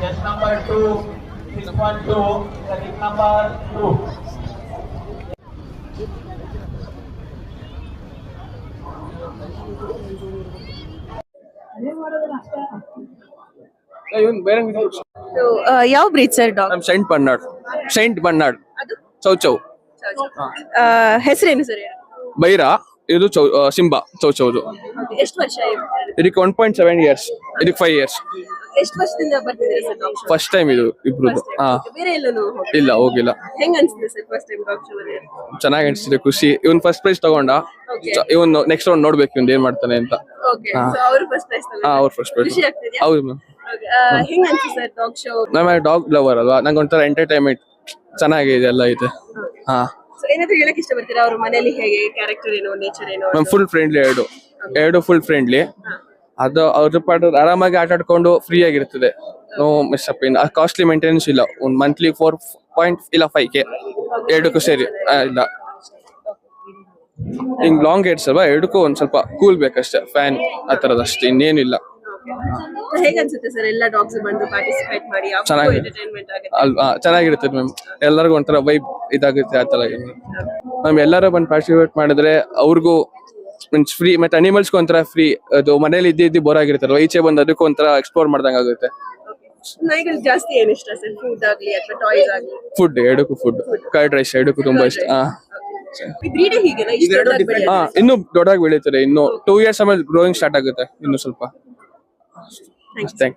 Yes, number two, six one two, second number two. ಇವನ್ ಬೇರೆ ಯಾವ ಬ್ರೀಡ್ ಸರ್ ಡಾಗ್ ನಮ್ Saint Bernard Saint Bernard chow chow ಹೆಸರೇನು sir Byra. ಇದು ಚೌ Simba. ಚೌ ಚೌದು ಎಷ್ಟು ವರ್ಷ ಇದಕ್ಕೆ ಒನ್ ಪಾಯಿಂಟ್ ಸೆವೆನ್ ಇಯರ್ಸ್ ಇದಕ್ಕೆ ಫೈವ್ ಇಯರ್ಸ್ ಎಷ್ಟು ವರ್ಷದಿಂದ ಬರ್ತಿದ್ದೀರಾ sir dog show first time ಇದು ಇಬ್ರದ್ದು ಹಾ ಬೇರೆ ಎಲ್ಲೂ ಇಲ್ಲ ಹೋಗಿಲ್ಲ. ಹೆಂಗ್ ಅನ್ಸುತ್ತೆ sir first time dog show ಚೆನ್ನಾಗಿ ಅನ್ಸಿದೆ ಖುಷಿ. ಇವನ್ ಫಸ್ಟ್ ಪ್ರೈಸ್ ತಗೊಂಡ. Okay. ಇವನ್ ನೆಕ್ಸ್ಟ್ ರೌಂಡ್ ನೋಡ್ಬೇಕು ಇವನ್ ಏನ್ ಮಾಡ್ತಾನೆ ಅಂತ. ಓಕೆ ಸೊ ಅವರು ಫಸ್ಟ್ ಪ್ರೈಸ್ ಹಾ ಅವ್ರ ಫಸ್ಟ್ ಪ್ರೈಸ್ ಖುಷಿ ಆಗ್ತಿದ್ಯಾ? ಹೌದು ಮ್ಯಾಮ್ ಹೆಂಗ್ ಅನ್ಸುತ್ತೆ ಸರ್ ಡಾಗ್ ಶೋ ನಮ್ಮ ಡಾಗ್ ಲವರ್ ಅಲ್ವಾ? ನಂಗೆ ಒಂಥರ ಎಂಟರ್ಟೈನ್ಮೆಂಟ್ ಚೆನ್ನಾಗಿದೆ ಎಲ್ಲ ಇದೆ. ಹಾ. ಸೊ ಏನಾದ್ರು ಹೇಳಕ್ ಇಷ್ಟಪಡ್ತೀರಾ? ಅವ್ರ ಮನೇಲಿ ಹೇಗೆ ಕ್ಯಾರೆಕ್ಟರ್ ಏನೋ ನೇಚರ್ ಏನೋ ಮ್ಯಾಮ್ ಫುಲ್ ಫ್ರೆಂಡ್ಲಿ ಎರಡು. ಎರಡು ಫುಲ್ ಫ್ರೆಂಡ್ಲಿ ಅದು ಅವ್ರ ಪಾಠ ಆರಾಮಾಗಿ ಆಟ ಆಡ್ಕೊಂಡು ಫ್ರೀ ಆಗಿರ್ತದೆ. No miss up in costly maintenance ಇಲ್ಲ. ಒಂದು ಮಂತ್ಲಿ ಫೋರ್ ಪಾಯಿಂಟ್ ಇಲ್ಲ ಫೈವ್ ಕೆ ಎರಡಕ್ಕೂ ಸೇರಿ. ಆ, ಇಲ್ಲ. ಹಿಂಗ್ ಲಾಂಗ್ ಏಟ್ಸ್ ಅಲ್ವಾ ಎರಡಕ್ಕೂ ಒಂದ್ ಸ್ವಲ್ಪ ಕೂಲ್ ಬೇಕಷ್ಟೇ. ಫ್ಯಾನ್ ಆ ಥರದ್ದು ಅಷ್ಟೇ ಇನ್ನೇನಿಲ್ಲ ಹೇಗನ್ಸುತ್ತೆ ಸರ್ ಎಲ್ಲ ಡಾಗ್ಸ್ ಬಂದು ಪಾರ್ಟಿಸಿಪೇಟ್ ಮಾಡಿ? ಚೆನ್ನಾಗಿದೆ. ಎಂಟರ್ಟೈನ್ಮೆಂಟ್ ಆಗುತ್ತೆ. ಅಲ್ವಾ ಚೆನ್ನಾಗಿರುತ್ತೆ ಮ್ಯಾಮ್ ಎಲ್ಲರಿಗೂ ಒಂಥರ ವೈಬ್ ಇದಾಗುತ್ತೆ ಆ ಥರ ಮ್ಯಾಮ್ ಎಲ್ಲರೂ ಬಂದು ಪಾರ್ಟಿಸಿಪೇಟ್ ಮಾಡಿದ್ರೆ ಅವ್ರಿಗೂ ಮೀನ್ಸ್ ಫ್ರೀ ಮತ್ತೆ ಅನಿಮಲ್ಸ್ಗೂ ಒಂಥರ ಫ್ರೀ ಅದು ಮನೇಲಿ ಇದ್ದು ಇದ್ದು ಬೋರ್ ಆಗಿರ್ತಾರಲ್ಲ ಈಚೆ ಬಂದು ಅದಕ್ಕೂ ಒಂಥರ ಎಕ್ಸ್ಪ್ಲೋರ್ ಮಾಡ್ದಂಗೆ ಆಗುತ್ತೆ. ನಾಯಿಗಳು ಜಾಸ್ತಿ ಏನ್ ಇಷ್ಟ ಸರ್? ಫುಡ್ ಆಗ್ಲಿ ಅಥವಾ ಟಾಯ್ಸ್ ಆಗ್ಲಿ? ಫುಡ್ ಎರಡಕ್ಕೂ ಫುಡ್ ಕರ್ಡ್ ರೈಸ್ ಎರಡಕ್ಕೂ ತುಂಬಾ ಇಷ್ಟ. ಹಾ. ಬ್ರೀಡ್ ಇನ್ನು ದೊಡ್ಡಾಗಿ ಬೆಳೀತಾರೆ ಇನ್ನು ಟೂ ಇಯರ್ಸ್ ಆಮೇಲೆ ಗ್ರೋಯಿಂಗ್ ಸ್ಟಾರ್ಟ್ ಆಗುತ್ತೆ ಇನ್ನು ಸ್ವಲ್ಪ. Thank